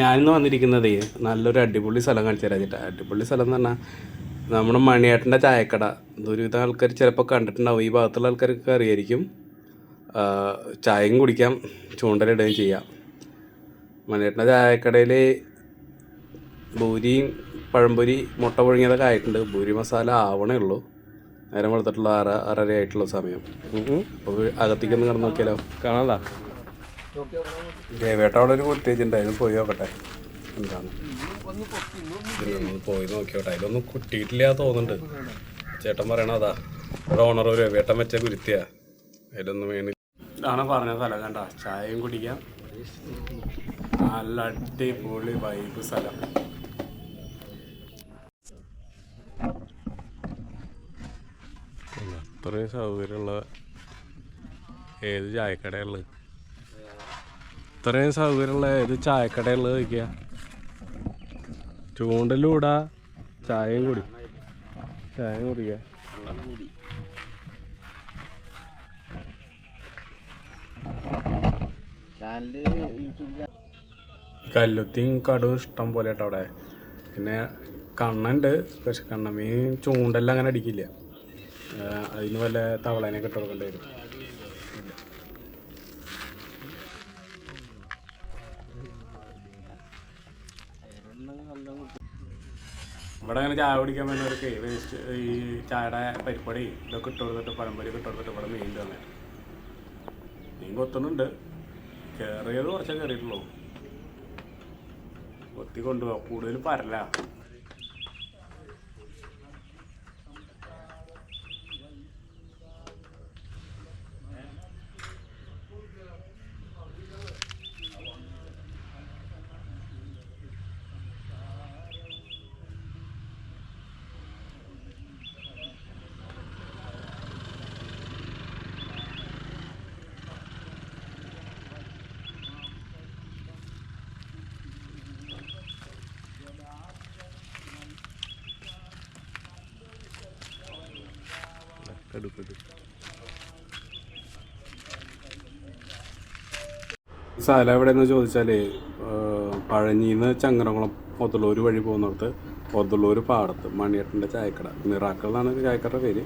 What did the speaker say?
ഞാനിന്ന് വന്നിരിക്കുന്നതേ നല്ലൊരു അടിപൊളി സ്ഥലം കാണിച്ചു തരാം ചേട്ടാ. അടിപൊളി സ്ഥലം എന്ന് പറഞ്ഞാൽ നമ്മുടെ മണിയേട്ടന്റെ ചായക്കട. ദുരിതം ആൾക്കാർ ചിലപ്പോൾ കണ്ടിട്ടുണ്ടാവും. ഈ ഭാഗത്തുള്ള ആൾക്കാർക്ക് അറിയായിരിക്കും. ചായയും കുടിക്കാം ചൂണ്ടലിടുകയും ചെയ്യാം. മണിയേട്ടന്റെ ചായക്കടയിൽ ഭൂരിയും പഴംപൊരി മുട്ട പുഴുങ്ങിയതൊക്കെ ആയിട്ടുണ്ട്. ഭൂരി മസാല ആവണേ ഉള്ളൂ. നേരം വെളുത്തിട്ടുള്ള ആറ് ആറര ആയിട്ടുള്ള സമയം. അപ്പോൾ അകത്തേക്കൊന്ന് കിടന്ന് നോക്കിയാലോ? കാണാതാ ദേവേട്ട അവിടെ ഒരു അതിന് പോയി നോക്കട്ടെ. എന്താണ്? പോയി നോക്കിയോട്ടെ അതിലൊന്നും കുട്ടിയിട്ടില്ല തോന്നുന്നുണ്ട്. ചേട്ടൻ പറയണതാ ഇവിടെ ഓണർ ഒരു വേട്ടൻ വെച്ച കുരുത്തിയാ അതിലൊന്നും വേണി ഇതാണ് പറഞ്ഞ സ്ഥലം കണ്ട ചായയും കുടിക്കാം. നല്ല അടിപൊളി വൈബ് സ്ഥലം. അത്രയും സൗകര്യമുള്ള ഏത് ചായക്കടയുള്ളത് ഇത്രയും സൗകര്യമുള്ള ഏത് ചായക്കടയുള്ളത് ചോദിക്കുക ചൂണ്ടലൂടാ. ചായയും കൂടി. ചായയും കുടിക്കുക കല്ലുത്തിയും കടും ഇഷ്ടം പോലെ കേട്ടോ അവിടെ. പിന്നെ കണ്ണുണ്ട് പക്ഷെ കണ്ണമീൻ ചൂണ്ടെല്ലാം അങ്ങനെ അടിക്കില്ല. അതിന് വല്ല തവളേനൊക്കെ ഇട്ട് ഇവിടെ അങ്ങനെ ചായ കുടിക്കാൻ വരുന്നവർക്ക് വേസ്റ്റ് ഈ ചായയുടെ പരിപ്പടി ഇതൊക്കെ ഇട്ട് കൊടുത്തിട്ട് പഴംപൊരി ഇട്ട് കൊടുത്തിട്ട് ഇവിടെ മീൻ തന്നെ. മീൻ കൊത്തുന്നുണ്ട്. കയറിയത് കുറച്ചേ കയറിയിട്ടുള്ളൂ കൊത്തി കൊണ്ടുപോകാം കൂടുതൽ പരല. എടുത്തത് സ്ഥലം എവിടെയെന്ന് ചോദിച്ചാൽ പഴഞ്ഞിന്ന് ചങ്ങരംകുളം പൊതുള്ളൂർ വഴി പോകുന്നിടത്ത് പൊതുള്ളൂർ പാടത്ത് മണിയട്ടന്റെ ചായക്കട മിറാക്കൾ എന്നാണ് ചായക്കടയുടെ പേര്